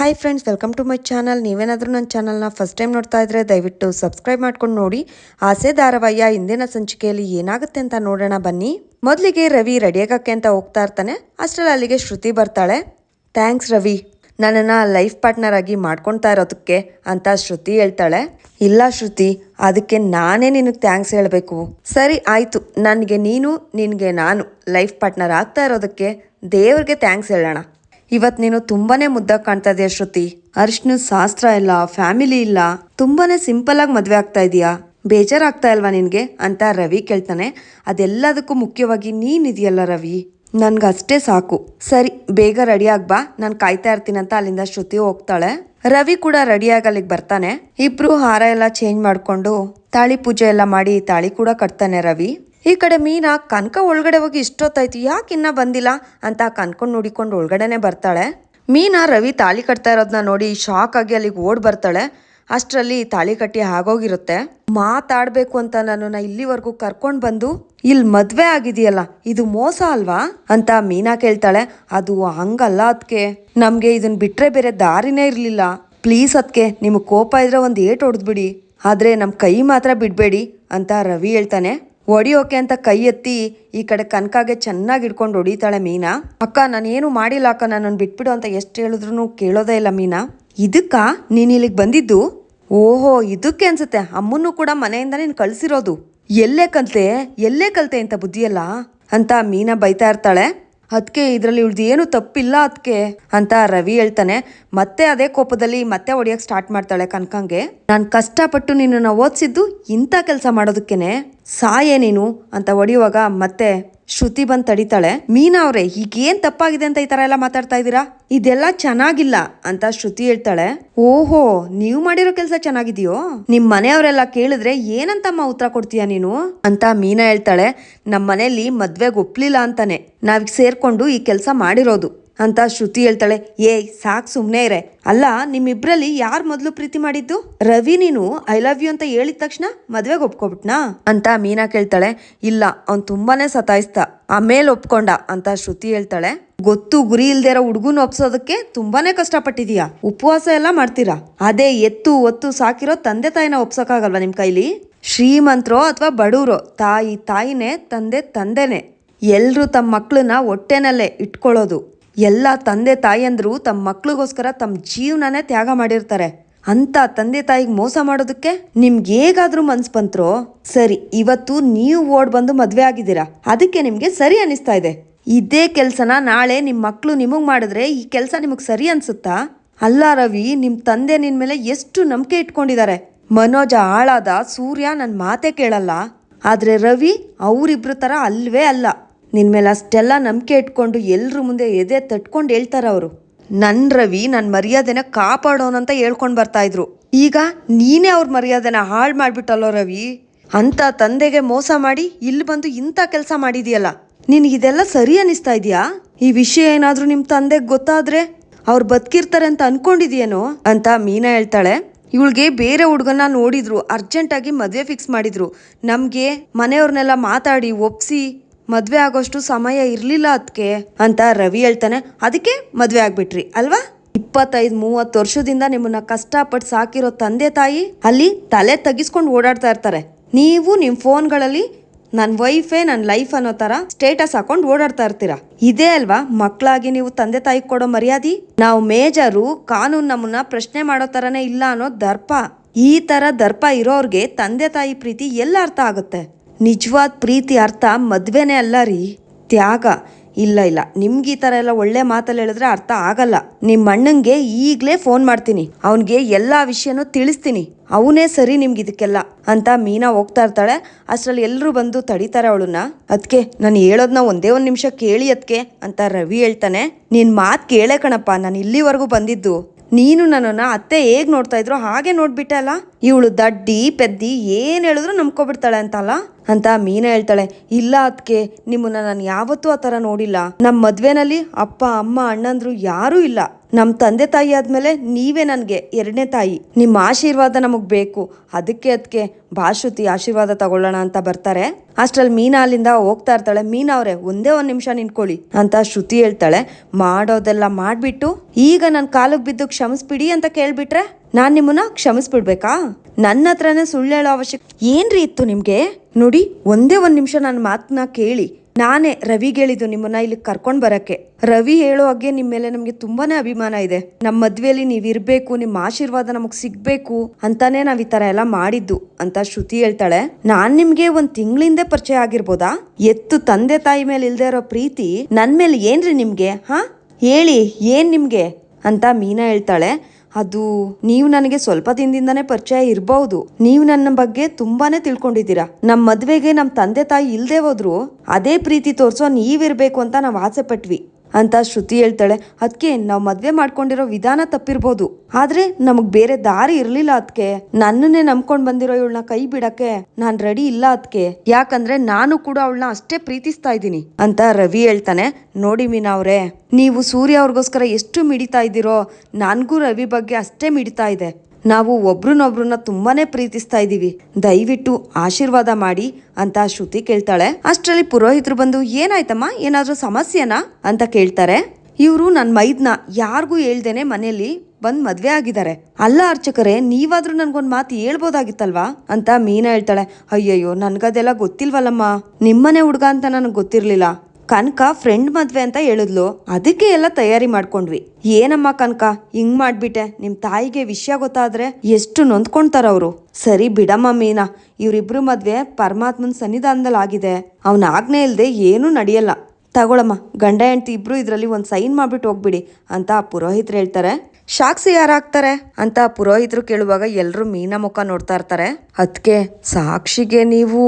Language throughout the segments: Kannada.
Hi friends welcome to my channel ನೀವೇನಾದರೂ ನನ್ನ ಚಾನಲ್ನ ಫಸ್ಟ್ ಟೈಮ್ ನೋಡ್ತಾ ಇದ್ರೆ ದಯವಿಟ್ಟು ಸಬ್ಸ್ಕ್ರೈಬ್ ಮಾಡ್ಕೊಂಡು ನೋಡಿ. ಆಸೆ ಧಾರಾವಾಹಿಯ ಇಂದಿನ ಸಂಚಿಕೆಯಲ್ಲಿ ಏನಾಗುತ್ತೆ ಅಂತ ನೋಡೋಣ ಬನ್ನಿ. ಮೊದಲಿಗೆ ರವಿ ರೆಡಿಯಾಗಕ್ಕೆ ಅಂತ ಹೋಗ್ತಾ ಇರ್ತಾನೆ. ಅಷ್ಟರಲ್ಲಿ ಅಲ್ಲಿಗೆ ಶ್ರುತಿ ಬರ್ತಾಳೆ. ಥ್ಯಾಂಕ್ಸ್ ರವಿ. ನನ್ನನ್ನು ಲೈಫ್ ಪಾರ್ಟ್ನರ್ ಆಗಿ ಮಾಡ್ಕೊಳ್ತಾ ಇರೋದಕ್ಕೆ ಅಂತ ಶ್ರುತಿ ಹೇಳ್ತಾಳೆ. ಇಲ್ಲ ಶ್ರುತಿ, ಅದಕ್ಕೆ ನಾನೇ ನಿನಗೆ ಥ್ಯಾಂಕ್ಸ್ ಹೇಳಬೇಕು. ಸರಿ, ಆಯಿತು. ನನಗೆ ನೀನು, ನಿನಗೆ ನಾನು ಲೈಫ್ ಪಾರ್ಟ್ನರ್ ಆಗ್ತಾ ಇರೋದಕ್ಕೆ ದೇವ್ರಿಗೆ ಥ್ಯಾಂಕ್ಸ್ ಹೇಳೋಣ. ಇವತ್ ನೀನು ತುಂಬಾನೇ ಮುದ್ದಾಗಿ ಕಾಣ್ತಾ ಇದೀಯ ಶ್ರುತಿ. ಅರ್ಶನ ಶಾಸ್ತ್ರ ಇಲ್ಲ, ಫ್ಯಾಮಿಲಿ ಇಲ್ಲ. ತುಂಬಾನೇ ಸಿಂಪಲ್ ಆಗಿ ಮದ್ವೆ ಆಗ್ತಾ ಇದೀಯಾ? ಬೇಜಾರಾಗ್ತಾ ಇಲ್ವಾ ನಿನ್ಗೆ? ಅಂತ ರವಿ ಕೇಳ್ತಾನೆ. ಅದೆಲ್ಲದಕ್ಕೂ ಮುಖ್ಯವಾಗಿ ನೀನ್ ಇದೆಯಲ್ಲ ರವಿ. ನನ್ಗಷ್ಟೇ ಸಾಕು. ಸರಿ, ಬೇಗ ರೆಡಿ ಆಗ್ಬಾ ನಾನು ಕಾಯ್ತಾ ಇರ್ತೀನಿ ಅಂತ ಅಲ್ಲಿಂದ ಶ್ರುತಿ ಹೋಗ್ತಾಳೆ. ರವಿ ಕೂಡ ರೆಡಿಯಾಗಿ ಅಲ್ಲಿಗೆ ಬರ್ತಾನೆ. ಇಬ್ರು ಹಾರ ಎಲ್ಲ ಚೇಂಜ್ ಮಾಡ್ಕೊಂಡು ತಾಳಿ ಪೂಜೆ ಎಲ್ಲ ಮಾಡಿ ತಾಳಿ ಕೂಡ ಕಟ್ತಾನೆ ರವಿ. ಈ ಕಡೆ ಮೀನಾ ಕನಕ ಒಳಗಡೆ ಹೋಗಿ ಇಷ್ಟೊತ್ತಾಯ್ತು, ಯಾಕೆ ಇನ್ನ ಬಂದಿಲ್ಲ ಅಂತ ಕನ್ಕೊಂಡು ನೋಡಿಕೊಂಡು ಒಳಗಡೆನೆ ಬರ್ತಾಳೆ. ಮೀನಾ ರವಿ ತಾಳಿ ಕಟ್ತಾ ಇರೋದನ್ನ ನೋಡಿ ಶಾಕ್ ಆಗಿ ಅಲ್ಲಿಗೆ ಓಡ್ ಬರ್ತಾಳೆ. ಅಷ್ಟರಲ್ಲಿ ತಾಳಿ ಕಟ್ಟಿ ಆಗೋಗಿರುತ್ತೆ. ಮಾತಾಡ್ಬೇಕು ಅಂತ ನನ್ನನ್ನ ಇಲ್ಲಿವರೆಗೂ ಕರ್ಕೊಂಡು ಬಂದು ಇಲ್ಲಿ ಮದ್ವೆ ಆಗಿದೆಯಲ್ಲ, ಇದು ಮೋಸ ಅಲ್ವಾ? ಅಂತ ಮೀನಾ ಕೇಳ್ತಾಳೆ. ಅದು ಹಂಗಲ್ಲ ಅದಕ್ಕೆ ನಮ್ಗೆ ಇದನ್ ಬಿಟ್ರೆ ಬೇರೆ ದಾರಿನೇ ಇರಲಿಲ್ಲ. ಪ್ಲೀಸ್ ಅದಕ್ಕೆ ನಿಮಗೆ ಕೋಪ ಇದ್ರೆ ಒಂದು ಏಟ್ ಹೊಡೆದ್ಬಿಡಿ. ಆದ್ರೆ ನಮ್ಮ ಕೈ ಮಾತ್ರ ಬಿಡಬೇಡಿ, ಅಂತ ರವಿ ಹೇಳ್ತಾನೆ. ಹೊಡಿಯೋಕೆ ಅಂತ ಕೈ ಎತ್ತಿ ಈ ಕಡೆ ಕನಕಾಗೆ ಚೆನ್ನಾಗಿ ಹಿಡ್ಕೊಂಡು ಹೊಡಿತಾಳೆ ಮೀನಾ. ಅಕ್ಕ, ನಾನೇನು ಮಾಡಿಲ್ಲ ಅಕ್ಕ ನನ್ನನ್ನು ಬಿಟ್ಬಿಡು ಅಂತ ಎಷ್ಟು ಹೇಳಿದ್ರು ಕೇಳೋದೇ ಇಲ್ಲ ಮೀನಾ. ಇದಕ್ಕ ನೀನು ಇಲ್ಲಿಗೆ ಬಂದಿದ್ದು? ಓಹೋ, ಇದಕ್ಕೆ ಅನ್ಸುತ್ತೆ. ಅಮ್ಮನ್ನು ಕೂಡ ಮನೆಯಿಂದ ನೀನು ಕಳಿಸಿರೋದು. ಎಲ್ಲೇ ಕಲ್ತೆ? ಎಲ್ಲೇ ಕಲ್ತೆ ಅಂತ ಬುದ್ಧಿಯಲ್ಲ? ಅಂತ ಮೀನಾ ಬೈತಾ ಇರ್ತಾಳೆ. ಅದಕ್ಕೆ ಇದರಲ್ಲಿ ಇಳ್ದು ಏನು ತಪ್ಪಿಲ್ಲ ಅದಕ್ಕೆ ಅಂತ ರವಿ ಹೇಳ್ತಾನೆ. ಮತ್ತೆ ಅದೇ ಕೋಪದಲ್ಲಿ ಮತ್ತೆ ಹೊಡಿಯಕ್ಕೆ ಸ್ಟಾರ್ಟ್ ಮಾಡ್ತಾಳೆ ಕನಕಂಗೆ. ನಾನು ಕಷ್ಟಪಟ್ಟು ನಿನ್ನನ್ನು ಓದಿಸಿದ್ದು ಇಂಥ ಕೆಲಸ ಮಾಡೋದಕ್ಕೇನೆ. ಸಾಯೇ ನೀನು ಅಂತ ಹೊಡೆಯುವಾಗ ಮತ್ತೆ ಶ್ರುತಿ ಬಂದ್ ತಡಿತಾಳೆ, ಮೀನಾ ಅವ್ರೆ, ಈಗೇನ್ ತಪ್ಪಾಗಿದೆ ಅಂತ ಈ ತರ ಎಲ್ಲ ಮಾತಾಡ್ತಾ ಇದೀರಾ ಇದೆಲ್ಲ ಚೆನ್ನಾಗಿಲ್ಲ ಅಂತ ಶ್ರುತಿ ಹೇಳ್ತಾಳೆ. ಓಹೋ, ನೀವು ಮಾಡಿರೋ ಕೆಲಸ ಚೆನ್ನಾಗಿದೆಯೋ? ನಿಮ್ ಮನೆಯವರೆಲ್ಲ ಕೇಳಿದ್ರೆ ಏನಂತಮ್ಮ ಉತ್ತರ ಕೊಡ್ತೀಯಾ ನೀನು? ಅಂತ ಮೀನಾ ಹೇಳ್ತಾಳೆ. ನಮ್ಮ ಮನೆಯಲ್ಲಿ ಮದ್ವೆಗೆ ಒಪ್ಲಿಲ್ಲ ಅಂತಾನೆ. ನಾವ್ ಸೇರ್ಕೊಂಡು ಈ ಕೆಲಸ ಮಾಡಿರೋದು. ಅಂತ ಶ್ರುತಿ ಹೇಳ್ತಾಳೆ. ಏಯ್ ಸಾಕ್ ಸುಮ್ಮನೆ ಇರೆ. ಅಲ್ಲ, ನಿಮ್ಮಿಬ್ರಲ್ಲಿ ಯಾರು ಮೊದಲು ಪ್ರೀತಿ ಮಾಡಿದ್ದು? ರವಿ ನೀನು ಐ ಲವ್ ಯು ಅಂತ ಹೇಳಿದ ತಕ್ಷಣ ಮದ್ವೆಗೆ ಒಪ್ಕೊಬಿಟ್ನಾ? ಅಂತ ಮೀನಾ ಕೇಳ್ತಾಳೆ. ಇಲ್ಲ, ಅವ್ನ್ ತುಂಬಾನೇ ಸತಾಯಿಸ್ತ ಆಮೇಲೆ ಒಪ್ಕೊಂಡ ಅಂತ ಶ್ರುತಿ ಹೇಳ್ತಾಳೆ. ಗೊತ್ತು, ಗುರಿ ಇಲ್ದೇ ಇರೋ ಹುಡುಗನ ಒಪ್ಸೋದಕ್ಕೆ ತುಂಬಾನೇ ಕಷ್ಟಪಟ್ಟಿದೀಯಾ? ಉಪವಾಸ ಎಲ್ಲ ಮಾಡ್ತೀರಾ? ಅದೇ, ಎತ್ತು, ಒತ್ತು ಸಾಕಿರೋ ತಂದೆ ತಾಯಿನ ಒಪ್ಸೋಕ್ಕಾಗಲ್ವಾ ನಿಮ್ ಕೈಲಿ? ಶ್ರೀಮಂತರೋ ಅಥವಾ ಬಡವರೋ ತಾಯಿ ತಾಯಿನೇ, ತಂದೆ ತಂದೆನೆ. ಎಲ್ರು ತಮ್ಮ ಮಕ್ಕಳನ್ನ ಹೊಟ್ಟೆನಲ್ಲೇ ಇಟ್ಕೊಳ್ಳೋದು. ಎಲ್ಲ ತಂದೆ ತಾಯಿಯಂದ್ರು ತಮ್ಮ ಮಕ್ಳಿಗೋಸ್ಕರ ತಮ್ಮ ಜೀವನನೇ ತ್ಯಾಗ ಮಾಡಿರ್ತಾರೆ. ಅಂತ ತಂದೆ ತಾಯಿಗೆ ಮೋಸ ಮಾಡೋದಕ್ಕೆ ನಿಮ್ಗೆ ಹೇಗಾದ್ರೂ ಮನ್ಸ್ ಬಂತ್ರೋ, ಸರಿ, ಇವತ್ತು ನೀವು ಓಡ್ ಬಂದು ಮದುವೆ ಆಗಿದ್ದೀರಾ. ಅದಕ್ಕೆ ನಿಮಗೆ ಸರಿ ಅನಿಸ್ತಾ ಇದೆ. ಇದೇ ಕೆಲಸನ ನಾಳೆ ನಿಮ್ಮ ಮಕ್ಕಳು ನಿಮಗೆ ಮಾಡಿದ್ರೆ ಈ ಕೆಲಸ ನಿಮಗೆ ಸರಿ ಅನ್ಸುತ್ತಾ? ಅಲ್ಲ ರವಿ ನಿಮ್ಮ ತಂದೆ ನಿನ್ನ ಮೇಲೆ ಎಷ್ಟು ನಂಬಿಕೆ ಇಟ್ಕೊಂಡಿದ್ದಾರೆ ಮನೋಜ ಹಾಳಾದ ಸೂರ್ಯ ನನ್ನ ಮಾತೇ ಕೇಳಲ್ಲ. ಆದರೆ ರವಿ ಅವರಿಬ್ಬರ ಥರ ಅಲ್ವೇ ಅಲ್ಲ. ನಿನ್ ಮೇಲೆ ಅಷ್ಟೆಲ್ಲ ನಂಬಿಕೆ ಇಟ್ಕೊಂಡು ಎಲ್ಲರ ಮುಂದೆ ಎದೆ ತಟ್ಕೊಂಡು ಹೇಳ್ತಾರ ಅವರು. ನನ್ನ ರವಿ ನನ್ನ ಮರ್ಯಾದೆನ ಕಾಪಾಡೋನಂತ ಹೇಳ್ಕೊಂಡು ಬರ್ತಾ ಇದ್ರು. ಈಗ ನೀನೇ ಅವ್ರ ಮರ್ಯಾದೆನ ಹಾಳು ಮಾಡ್ಬಿಟ್ಟಲ್ಲೋ ರವಿ? ಅಂತ ತಂದೆಗೆ ಮೋಸ ಮಾಡಿ ಇಲ್ಲಿ ಬಂದು ಇಂಥ ಕೆಲಸ ಮಾಡಿದ್ಯಲ್ಲ. ನಿನಗೆ ಇದೆಲ್ಲ ಸರಿ ಅನಿಸ್ತಾ ಇದೆಯಾ? ಈ ವಿಷಯ ಏನಾದರೂ ನಿಮ್ಮ ತಂದೆಗೆ ಗೊತ್ತಾದ್ರೆ ಅವ್ರು ಬದುಕಿರ್ತಾರೆ ಅಂತ ಅನ್ಕೊಂಡಿದ್ಯೇನೋ? ಅಂತ ಮೀನಾ ಹೇಳ್ತಾಳೆ. ಇವಳಿಗೆ ಬೇರೆ ಹುಡುಗನ ನೋಡಿದ್ರು, ಅರ್ಜೆಂಟಾಗಿ ಮದುವೆ ಫಿಕ್ಸ್ ಮಾಡಿದ್ರು. ನಮಗೆ ಮನೆಯವ್ರನ್ನೆಲ್ಲ ಮಾತಾಡಿ ಒಪ್ಸಿ ಮದ್ವೆ ಆಗೋಷ್ಟು ಸಮಯ ಇರಲಿಲ್ಲ ಅದಕ್ಕೆ ಅಂತ ರವಿ ಹೇಳ್ತಾನೆ. ಅದಕ್ಕೆ ಮದುವೆ ಆಗ್ಬಿಟ್ರಿ, ಅಲ್ವಾ? ಇಪ್ಪತ್ತೈದು, ಮೂವತ್ತು ವರ್ಷದಿಂದ ನಿಮ್ಮನ್ನ ಕಷ್ಟಪಟ್ಟು ಸಾಕಿರೋ ತಂದೆ ತಾಯಿ ಅಲ್ಲಿ ತಲೆ ತಗಿಸ್ಕೊಂಡು ಓಡಾಡ್ತಾ ಇರ್ತಾರೆ. ನೀವು ನಿಮ್ಮ ಫೋನ್ಗಳಲ್ಲಿ ನನ್ನ ವೈಫೇ ನನ್ನ ಲೈಫ್ ಅನ್ನೋ ತರ ಸ್ಟೇಟಸ್ ಹಾಕೊಂಡು ಓಡಾಡ್ತಾ ಇರ್ತೀರಾ? ಇದೇ ಅಲ್ವಾ? ಮಕ್ಕಳಾಗಿ ನೀವು ತಂದೆ ತಾಯಿಗೆ ಕೊಡೋ ಮರ್ಯಾದೆ? ನಾವು ಮೇಜರು, ಕಾನೂನು ನಮ್ಮನ್ನ ಪ್ರಶ್ನೆ ಮಾಡೋ ತರನೇ ಇಲ್ಲ ಅನ್ನೋ ದರ್ಪ. ಈ ತರ ದರ್ಪ ಇರೋರ್ಗೆ ತಂದೆ ತಾಯಿ ಪ್ರೀತಿ ಎಲ್ಲ ಅರ್ಥ ಆಗುತ್ತೆ. ನಿಜವಾದ ಪ್ರೀತಿ ಅರ್ಥ ಮದುವೆನೇ ಅಲ್ಲ ರೀ. ತ್ಯಾಗ ಇಲ್ಲ ಇಲ್ಲ. ನಿಮ್ಗೆ ಈ ಥರ ಎಲ್ಲ ಒಳ್ಳೆ ಮಾತಲ್ಲಿ ಹೇಳಿದ್ರೆ ಅರ್ಥ ಆಗಲ್ಲ. ನಿಮ್ಮ ಅಣ್ಣಂಗೆ ಈಗಲೇ ಫೋನ್ ಮಾಡ್ತೀನಿ. ಅವನಿಗೆ ಎಲ್ಲ ವಿಷಯನೂ ತಿಳಿಸ್ತೀನಿ. ಅವನೇ ಸರಿ ನಿಮ್ಗೆ ಇದಕ್ಕೆಲ್ಲ ಅಂತ ಮೀನಾ ಹೋಗ್ತಾ ಇರ್ತಾಳೆ. ಅಷ್ಟರಲ್ಲಿ ಎಲ್ಲರೂ ಬಂದು ತಡಿತಾರೆ ಅವಳನ್ನ. ಅದಕ್ಕೆ ನಾನು ಹೇಳೋದನ್ನ ಒಂದೇ ಒಂದು ನಿಮಿಷ ಕೇಳಿ ಅದಕ್ಕೆ ಅಂತ ರವಿ ಹೇಳ್ತಾನೆ. ನಿನ್ ಮಾತು ಕೇಳೇ ಕಣಪ್ಪ. ನಾನು ಇಲ್ಲಿವರೆಗೂ ಬಂದಿದ್ದು. ನೀನು ನನ್ನನ್ನು ಅತ್ತೆ ಹೇಗೆ ನೋಡ್ತಾ ಇದ್ರು ಹಾಗೆ ನೋಡ್ಬಿಟ್ಟೆ ಅಲ್ಲ? ಇವಳು ದಡ್ಡಿ, ಪೆದ್ದಿ ಏನು ಹೇಳಿದ್ರು ನಂಬ್ಕೊಬಿಡ್ತಾಳೆ ಅಂತಲ್ಲ? ಅಂತ ಮೀನಾ ಹೇಳ್ತಾಳೆ, ಇಲ್ಲ ಅದಕ್ಕೆ ನಿಮ್ಮನ್ನ ನಾನು ಯಾವತ್ತೂ ಆ ಥರ ನೋಡಿಲ್ಲ. ನಮ್ಮ ಮದ್ವೆನಲ್ಲಿ ಅಪ್ಪ, ಅಮ್ಮ, ಅಣ್ಣಂದ್ರು ಯಾರೂ ಇಲ್ಲ. ನಮ್ಮ ತಂದೆ ತಾಯಿ ಆದಮೇಲೆ ನೀವೇ ನನಗೆ ಎರಡನೇ ತಾಯಿ. ನಿಮ್ಮ ಆಶೀರ್ವಾದ ನಮಗೆ ಬೇಕು. ಅದಕ್ಕೆ ಅದಕ್ಕೆ ಭಾಶ್ರುತಿ ಆಶೀರ್ವಾದ ತಗೊಳ್ಳೋಣ ಅಂತ ಬರ್ತಾರೆ. ಅಷ್ಟರಲ್ಲಿ ಮೀನಾ ಅಲ್ಲಿಂದ ಹೋಗ್ತಾ ಇರ್ತಾಳೆ, ಮೀನಾ ಅವರೇ, ಒಂದೇ ಒಂದು ನಿಮಿಷ ನಿಂತ್ಕೊಳ್ಳಿ ಅಂತ ಶ್ರುತಿ ಹೇಳ್ತಾಳೆ. ಮಾಡೋದೆಲ್ಲ ಮಾಡಿಬಿಟ್ಟು ಈಗ ನನ್ನ ಕಾಲಿಗೆ ಬಿದ್ದು ಕ್ಷಮಿಸ್ಬಿಡಿ ಅಂತ ಕೇಳ್ಬಿಟ್ರೆ ನಾನ್ ನಿಮ್ಮನ್ನ ಕ್ಷಮಿಸ್ಬಿಡ್ಬೇಕಾ? ನನ್ನ ಹತ್ರನೇ ಸುಳ್ಳು ಹೇಳೋ ಅವಶ್ಯಕ, ಏನ್ರಿ ಇತ್ತು ನಿಮ್ಗೆ? ನೋಡಿ, ಒಂದೇ ಒಂದ್ ನಿಮಿಷ ನನ್ನ ಮಾತನ್ನ ಕೇಳಿ. ನಾನೇ ರವಿಗೆ ಹೇಳಿದ್ದು ನಿಮ್ಮನ್ನ ಇಲ್ಲಿ ಕರ್ಕೊಂಡು ಬರಕ್ಕೆ. ರವಿ ಹೇಳೋ ಹಾಗೆ ನಿಮ್ಮ ಮೇಲೆ ನಮಗೆ ತುಂಬಾನೇ ಅಭಿಮಾನ ಇದೆ. ನಮ್ಮ ಮದ್ವೆಯಲ್ಲಿ ನೀವ್ ಇರ್ಬೇಕು ನಿಮ್ಮ ಆಶೀರ್ವಾದ ನಮಗ್ ಸಿಗ್ಬೇಕು ಅಂತಾನೆ ನಾವ್ ಈ ತರ ಎಲ್ಲ ಮಾಡಿದ್ದು ಅಂತ ಶ್ರುತಿ ಹೇಳ್ತಾಳೆ. ನಾನ್ ನಿಮ್ಗೆ ಒಂದ್ ತಿಂಗಳಿಂದ ಪರಿಚಯ ಆಗಿರ್ಬೋದಾ? ಎತ್ತು ತಂದೆ ತಾಯಿ ಮೇಲೆ ಇಲ್ದೇ ಇರೋ ಪ್ರೀತಿ ನನ್ ಮೇಲೆ ಏನ್ರಿ ನಿಮ್ಗೆ, ಹಾ? ಹೇಳಿ, ಏನ್ ನಿಮ್ಗೆ? ಅಂತ ಮೀನಾ ಹೇಳ್ತಾಳೆ. ಅದು ನೀವು ನನಗೆ ಸ್ವಲ್ಪ ದಿನದಿಂದಾನೇ ಪರಿಚಯ ಇರಬಹುದು ನೀವು ನನ್ನ ಬಗ್ಗೆ ತುಂಬಾನೇ ತಿಳ್ಕೊಂಡಿದ್ದೀರಾ. ನಮ್ಮ ಮದ್ವೆಗೆ ನಮ್ಮ ತಂದೆ ತಾಯಿ ಇಲ್ದೇ ಹೋದ್ರು, ಅದೇ ಪ್ರೀತಿ ತೋರಿಸೋ ನೀವಿರಬೇಕು ಅಂತ ನಾವು ಆಸೆ ಪಟ್ವಿ. ಅಂತ ಶ್ರುತಿ ಹೇಳ್ತಾಳೆ. ಅದಕ್ಕೆ ನಾವು ಮದ್ವೆ ಮಾಡ್ಕೊಂಡಿರೋ ವಿಧಾನ ತಪ್ಪಿರ್ಬೋದು. ಆದ್ರೆ ನಮಗ್ ಬೇರೆ ದಾರಿ ಇರ್ಲಿಲ್ಲ ಅದಕ್ಕೆ ನನ್ನನ್ನೇ ನಂಬ್ಕೊಂಡ್ ಬಂದಿರೋ ಇವಳನ್ನ ಕೈ ಬಿಡಕ್ಕೆ ನಾನ್ ರೆಡಿ ಇಲ್ಲ ಅದಕ್ಕೆ ಯಾಕಂದ್ರೆ ನಾನು ಕೂಡ ಅವಳನ್ನ ಅಷ್ಟೇ ಪ್ರೀತಿಸ್ತಾ ಇದ್ದೀನಿ ಅಂತ ರವಿ ಹೇಳ್ತಾನೆ. ನೋಡಿ ಮೀನಾ ಅವ್ರೆ, ನೀವು ಸೂರ್ಯ ಅವ್ರಿಗೋಸ್ಕರ ಎಷ್ಟು ಮಿಡಿತಾ ಇದ್ದೀರೋ, ನನಗೂ ರವಿ ಬಗ್ಗೆ ಅಷ್ಟೇ ಮಿಡಿತಾ ಇದೆ. ನಾವು ಒಬ್ರನ್ನೊಬ್ರನ್ನ ತುಂಬಾನೇ ಪ್ರೀತಿಸ್ತಾ ಇದ್ದೀವಿ ದಯವಿಟ್ಟು ಆಶೀರ್ವಾದ ಮಾಡಿ ಅಂತ ಶ್ರುತಿ ಕೇಳ್ತಾಳೆ. ಅಷ್ಟರಲ್ಲಿ ಪುರೋಹಿತರು ಬಂದು, ಏನಾಯ್ತಮ್ಮ? ಏನಾದರೂ ಸಮಸ್ಯೆನಾ? ಅಂತ ಕೇಳ್ತಾರೆ. ಇವರು ನನ್ನ ಮೈದ್ನ ಯಾರಿಗೂ ಹೇಳ್ದೇನೆ ಮನೆಯಲ್ಲಿ ಬಂದ್ ಮದುವೆ ಆಗಿದ್ದಾರೆ. ಅಲ್ಲ ಅರ್ಚಕರೇ, ನೀವಾದ್ರೂ ನನ್ಗೊಂದ್ ಮಾತು ಹೇಳ್ಬೋದಾಗಿತ್ತಲ್ವಾ? ಅಂತ ಮೀನಾ ಹೇಳ್ತಾಳೆ. ಅಯ್ಯಯ್ಯೋ, ನನ್ಗದೆಲ್ಲ ಗೊತ್ತಿಲ್ವಲ್ಲಮ್ಮ. ನಿಮ್ಮನೆ ಹುಡ್ಗ ಅಂತ ನನಗೆ ಗೊತ್ತಿರ್ಲಿಲ್ಲ. ಕನಕ ಫ್ರೆಂಡ್ ಮದ್ವೆ ಅಂತ ಹೇಳಿದ್ಲು. ಅದಕ್ಕೆ ಎಲ್ಲ ತಯಾರಿ ಮಾಡ್ಕೊಂಡ್ವಿ. ಏನಮ್ಮ ಕನಕ, ಹಿಂಗ್ ಮಾಡ್ಬಿಟ್ಟೆ? ನಿಮ್ ತಾಯಿಗೆ ವಿಷಯ ಗೊತ್ತಾದ್ರೆ ಎಷ್ಟು ನೊಂದ್ಕೊಂತಾರ ಅವರು. ಸರಿ ಬಿಡಮ್ಮ ಮೀನಾ, ಇವ್ರಿಬ್ರು ಮದ್ವೆ ಪರಮಾತ್ಮನ್ ಸನ್ನಿಧಾನದಲ್ಲಿ ಆಗಿದೆ. ಅವನ ಆಜ್ಞೆ ಇಲ್ಲದೆ ಏನೂ ನಡೆಯಲ್ಲ. ತಗೊಳಮ್ಮ, ಗಂಡ ಹೆಂಡತಿ ಇಬ್ರು ಇದರಲ್ಲಿ ಒಂದು ಸೈನ್ ಮಾಡ್ಬಿಟ್ಟು ಹೋಗ್ಬಿಡಿ ಅಂತ ಪುರೋಹಿತ್ರು ಹೇಳ್ತಾರೆ. ಸಾಕ್ಷಿ ಯಾರಾಗ್ತಾರೆ ಅಂತ ಪುರೋಹಿತರು ಕೇಳುವಾಗ ಎಲ್ಲರೂ ಮೀನಾ ಮುಖ ನೋಡ್ತಾ ಇರ್ತಾರೆ. ಅದಕ್ಕೆ ಸಾಕ್ಷಿಗೆ ನೀವು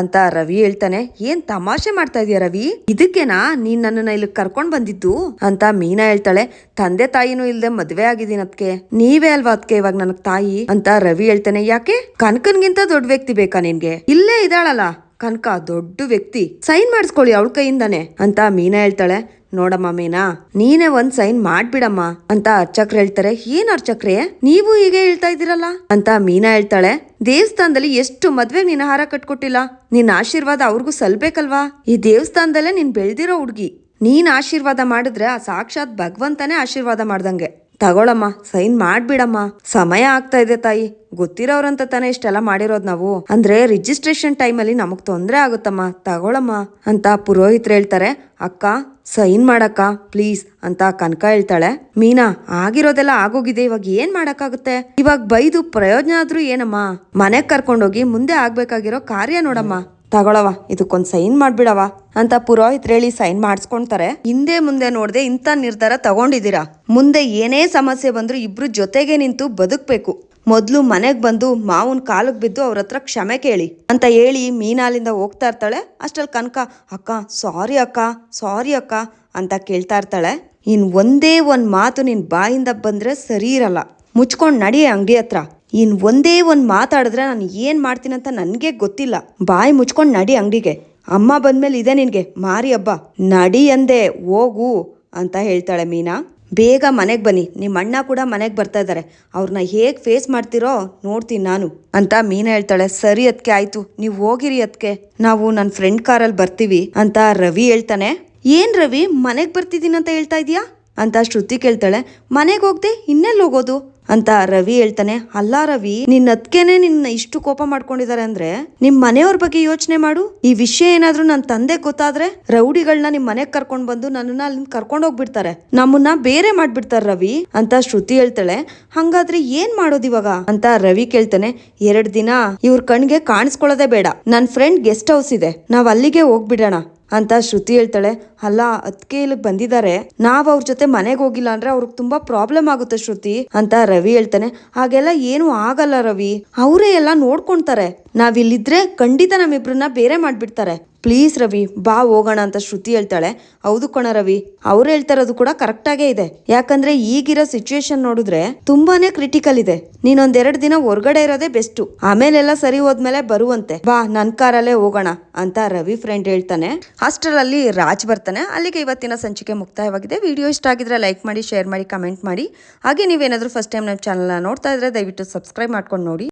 ಅಂತ ರವಿ ಹೇಳ್ತಾನೆ, ಏನ್ ತಮಾಷೆ ಮಾಡ್ತಾ ಇದೀಯ ರವಿ? ಇದಕ್ಕೇನಾ ನೀನ್ ನನ್ನನ್ನ ಇಲ್ಲಿ ಕರ್ಕೊಂಡ್ ಬಂದಿದ್ದು? ಅಂತ ಮೀನಾ ಹೇಳ್ತಾಳೆ, ತಂದೆ ತಾಯಿನೂ ಇಲ್ದೆ ಮದ್ವೆ ಆಗಿದ್ದೀನಿ ಅದಕ್ಕೆ ನೀವೇ ಅಲ್ವಾ ಅದಕ್ಕೆ ಇವಾಗ ನನಗ್ ತಾಯಿ? ಅಂತ ರವಿ ಹೇಳ್ತಾನೆ, ಯಾಕೆ? ಕನಕನ್ಗಿಂತ ದೊಡ್ಡ ವ್ಯಕ್ತಿ ಬೇಕಾ ನಿನ್ಗೆ? ಇಲ್ಲೇ ಇದ್ದಾಳಲ್ಲ. ಕನಕ ದೊಡ್ಡ ವ್ಯಕ್ತಿ. ಸೈನ್ ಮಾಡಿಸ್ಕೊಳ್ಳಿ ಅವಳ ಕೈಯಿಂದಾನೆ ಅಂತ ಮೀನಾ ಹೇಳ್ತಾಳೆ. ನೋಡಮ್ಮ ಮೀನಾ, ನೀನೇ ಒಂದ್ ಸೈನ್ ಮಾಡ್ಬಿಡಮ್ಮ ಅಂತ ಅರ್ಚಕ್ರ ಹೇಳ್ತಾರೆ. ಏನ್ ಅರ್ಚಕ್ರೆ ನೀವು ಹೀಗೆ ಹೇಳ್ತಾ ಇದ್ದೀರಲ್ಲ? ಅಂತ ಮೀನಾ ಹೇಳ್ತಾಳೆ. ದೇವಸ್ಥಾನದಲ್ಲಿ ಎಷ್ಟು ಮದ್ವೆಗ್ ನಿನ್ನ ಹಾರ ಕಟ್ಕೊಟ್ಟಿಲ್ಲ. ನಿನ್ನ ಆಶೀರ್ವಾದ ಅವ್ರಿಗೂ ಸಲ್ಬೇಕಲ್ವಾ? ಈ ದೇವಸ್ಥಾನದಲ್ಲೇ ನೀನ್ ಬೆಳ್ದಿರೋ ಹುಡ್ಗಿ. ನೀನ್ ಆಶೀರ್ವಾದ ಮಾಡಿದ್ರೆ ಆ ಸಾಕ್ಷಾತ್ ಭಗವಂತನೇ ಆಶೀರ್ವಾದ ಮಾಡ್ದಂಗೆ. ತಗೊಳಮ್ಮ, ಸೈನ್ ಮಾಡ್ಬಿಡಮ್ಮ. ಸಮಯ ಆಗ್ತಾ ಇದೆ ತಾಯಿ. ಗೊತ್ತಿರೋರಂತ ತಾನೇ ಇಷ್ಟೆಲ್ಲ ಮಾಡಿರೋದು ನಾವು. ಅಂದ್ರೆ ರಿಜಿಸ್ಟ್ರೇಷನ್ ಟೈಮಲ್ಲಿ ನಮಗ್ ತೊಂದ್ರೆ ಆಗುತ್ತಮ್ಮ. ತಗೊಳಮ್ಮ ಅಂತ ಪುರೋಹಿತ್ರು ಹೇಳ್ತಾರೆ. ಅಕ್ಕ, ಸೈನ್ ಮಾಡಕ್ಕ ಪ್ಲೀಸ್ ಅಂತ ಕನಕ ಹೇಳ್ತಾಳೆ. ಮೀನಾ, ಆಗಿರೋದೆಲ್ಲ ಆಗೋಗಿದೆ, ಇವಾಗ ಏನ್ ಮಾಡಕ್ಕಾಗುತ್ತೆ? ಇವಾಗ ಬೈದು ಪ್ರಯೋಜನ ಆದ್ರೂ ಏನಮ್ಮ? ಮನೆಗ್ ಕರ್ಕೊಂಡೋಗಿ ಮುಂದೆ ಆಗ್ಬೇಕಾಗಿರೋ ಕಾರ್ಯ ನೋಡಮ್ಮ. ತಗೊಳವ ಇದಕ್ಕೊಂದು ಸೈನ್ ಮಾಡ್ಬಿಡವ ಅಂತ ಪುರೋಹಿತ್ರೇಳಿ ಸೈನ್ ಮಾಡಿಸ್ಕೊಂತಾರೆ. ಹಿಂದೆ ಮುಂದೆ ನೋಡದೆ ಇಂಥ ನಿರ್ಧಾರ ತಗೊಂಡಿದ್ದೀರಾ? ಮುಂದೆ ಏನೇ ಸಮಸ್ಯೆ ಬಂದ್ರು ಇಬ್ರು ಜೊತೆಗೆ ನಿಂತು ಬದುಕ್ಬೇಕು. ಮೊದಲು ಮನೆಗೆ ಬಂದು ಮಾವನ ಕಾಲಕ್ ಬಿದ್ದು ಅವ್ರ ಹತ್ರ ಕ್ಷಮೆ ಕೇಳಿ ಅಂತ ಹೇಳಿ ಮೀನಾಲಿಂದ ಹೋಗ್ತಾ ಇರ್ತಾಳೆ. ಅಷ್ಟ್ರಲ್ಲಿ ಕನಕ, ಅಕ್ಕ, ಸಾರಿ ಅಕ್ಕ ಸಾರಿ ಅಕ್ಕ ಅಂತ ಕೇಳ್ತಾ ಇರ್ತಾಳೆ. ಇನ್ ಒಂದೇ ಒಂದು ಮಾತು ನಿನ್ ಬಾಯಿಂದ ಬಂದ್ರೆ ಸರಿ ಇರಲ್ಲ. ಮುಚ್ಕೊಂಡು ನಡಿ ಅಂಗಡಿ ಹತ್ರ. ಇನ್ ಒಂದೇ ಒಂದು ಮಾತಾಡಿದ್ರೆ ನಾನು ಏನು ಮಾಡ್ತೀನಂತ ನನಗೆ ಗೊತ್ತಿಲ್ಲ. ಬಾಯಿ ಮುಚ್ಕೊಂಡು ನಡಿ ಅಂಗಡಿಗೆ. ಅಮ್ಮ ಬಂದ್ಮೇಲೆ ಇದೆ ನಿನಗೆ. ಮಾರಿ ಹಬ್ಬ. ನಡಿ ಅಂದೆ. ಹೋಗು ಅಂತ ಹೇಳ್ತಾಳೆ ಮೀನಾ. ಬೇಗ ಮನೆಗೆ ಬನ್ನಿ. ನಿಮ್ಮ ಅಣ್ಣ ಕೂಡ ಮನೆಗೆ ಬರ್ತಾ ಇದ್ದಾರೆ ಅವ್ರನ್ನ ಹೇಗೆ ಫೇಸ್ ಮಾಡ್ತಿರೋ ನೋಡ್ತೀನಿ ನಾನು ಅಂತ ಮೀನಾ ಹೇಳ್ತಾಳೆ. ಸರಿ ಅದಕ್ಕೆ ಆಯ್ತು. ನೀವು ಹೋಗಿರಿ ಅದಕ್ಕೆ ನಾವು ನನ್ನ ಫ್ರೆಂಡ್ ಕಾರಲ್ಲಿ ಬರ್ತೀವಿ ಅಂತ ರವಿ ಹೇಳ್ತಾನೆ. ಏನ್ ರವಿ? ಮನೆಗೆ ಅಂತ ಹೇಳ್ತಾ ಇದೀಯಾ? ಅಂತ ಶ್ರುತಿ ಕೇಳ್ತಾಳೆ. ಮನೆಗೆ ಹೋಗ್ದೆ ಇನ್ನೆಲ್ಲಿ ಹೋಗೋದು? ಅಂತ ರವಿ ಹೇಳ್ತಾನೆ, ಅಲ್ಲ ರವಿ, ನಿನ್ನ ಅದ್ಕೇನೆ ನಿನ್ನ ಇಷ್ಟು ಕೋಪ ಮಾಡ್ಕೊಂಡಿದ್ದಾರೆ ಅಂದ್ರೆ ನಿಮ್ ಮನೆಯವ್ರ ಬಗ್ಗೆ ಯೋಚನೆ ಮಾಡು. ಈ ವಿಷಯ ಏನಾದ್ರೂ ನನ್ನ ತಂದೆ ಗೊತ್ತಾದ್ರೆ ರೌಡಿಗಳನ್ನ ನಿಮ್ ಮನೆಗ್ ಕರ್ಕೊಂಡ್ ಬಂದು ನನ್ನನ್ನ ಅಲ್ಲಿಂದ ಕರ್ಕೊಂಡ್ ಹೋಗ್ಬಿಡ್ತಾರೆ. ನಮ್ಮನ್ನ ಬೇರೆ ಮಾಡ್ಬಿಡ್ತಾರೆ ರವಿ, ಅಂತ ಶ್ರುತಿ ಹೇಳ್ತಾಳೆ. ಹಂಗಾದ್ರೆ ಏನ್ ಮಾಡೋದು ಇವಾಗ? ಅಂತ ರವಿ ಕೇಳ್ತಾನೆ. ಎರಡ್ ದಿನ, ಇವ್ರ ಕಣ್ಗೆ ಕಾಣಿಸ್ಕೊಳ್ಳೋದೇ ಬೇಡ. ನನ್ ಫ್ರೆಂಡ್ ಗೆಸ್ಟ್ ಹೌಸ್ ಇದೆ. ನಾವ್ ಅಲ್ಲಿಗೆ ಹೋಗ್ಬಿಡೋಣ. ಅಂತ ಶ್ರುತಿ ಹೇಳ್ತಾಳೆ. ಅಲ್ಲ ಅದಕ್ಕೆ ಇಲ್ಲಿಗೆ ಬಂದಿದ್ದಾರೆ ನಾವ್ ಅವ್ರ ಜೊತೆ ಮನೆಗೆ ಹೋಗಿಲ್ಲ ಅಂದ್ರೆ ಅವ್ರಿಗೆ ತುಂಬಾ ಪ್ರಾಬ್ಲಮ್ ಆಗುತ್ತೆ ಶ್ರುತಿ ಅಂತ ರವಿ ಹೇಳ್ತಾನೆ. ಹಾಗೆಲ್ಲ ಏನು ಆಗಲ್ಲ ರವಿ. ಅವರೇ ಎಲ್ಲ ನೋಡ್ಕೊಂತಾರೆ. ನಾವಿಲ್ಲಿದ್ರೆ ಖಂಡಿತ ನಮ್ಮಿಬ್ರನ್ನ ಬೇರೆ ಮಾಡ್ಬಿಡ್ತಾರೆ. ಪ್ಲೀಸ್ ರವಿ, ಬಾ ಹೋಗೋಣ ಅಂತ ಶ್ರುತಿ ಹೇಳ್ತಾಳೆ. ಹೌದು ಕಣ ರವಿ, ಅವ್ರು ಹೇಳ್ತಾರದು ಕೂಡ ಕರೆಕ್ಟಾಗೇ ಇದೆ. ಯಾಕಂದ್ರೆ ಈಗಿರೋ ಸಿಚುವೇಶನ್ ನೋಡಿದ್ರೆ ತುಂಬಾನೇ ಕ್ರಿಟಿಕಲ್ ಇದೆ. ನೀನೊಂದೆರಡು ದಿನ ಹೊರಗಡೆ ಇರೋದೇ ಬೆಸ್ಟು ಆಮೇಲೆಲ್ಲ ಸರಿ ಹೋದ್ಮೇಲೆ ಬರುವಂತೆ. ಬಾ, ನನ್ ಕಾರಲ್ಲೇ ಹೋಗೋಣ ಅಂತ ರವಿ ಫ್ರೆಂಡ್ ಹೇಳ್ತಾನೆ. ಹಾಸ್ಟೆಲಲ್ಲಿ ರಾಜ್ ಬರ್ತಾನೆ. ಅಲ್ಲಿಗೆ ಇವತ್ತಿನ ಸಂಚಿಕೆ ಮುಕ್ತಾಯವಾಗಿದೆ. ವಿಡಿಯೋ ಇಷ್ಟ ಆಗಿದ್ರೆ ಲೈಕ್ ಮಾಡಿ ಶೇರ್ ಮಾಡಿ ಕಮೆಂಟ್ ಮಾಡಿ. ಹಾಗೆ ನೀವೇನಾದ್ರೂ ಫಸ್ಟ್ ಟೈಮ್ ನಮ್ಮ ಚಾನಲ್ನ ನೋಡ್ತಾ ಇದ್ರೆ ದಯವಿಟ್ಟು ಸಬ್ಸ್ಕ್ರೈಬ್ ಮಾಡ್ಕೊಂಡು ನೋಡಿ.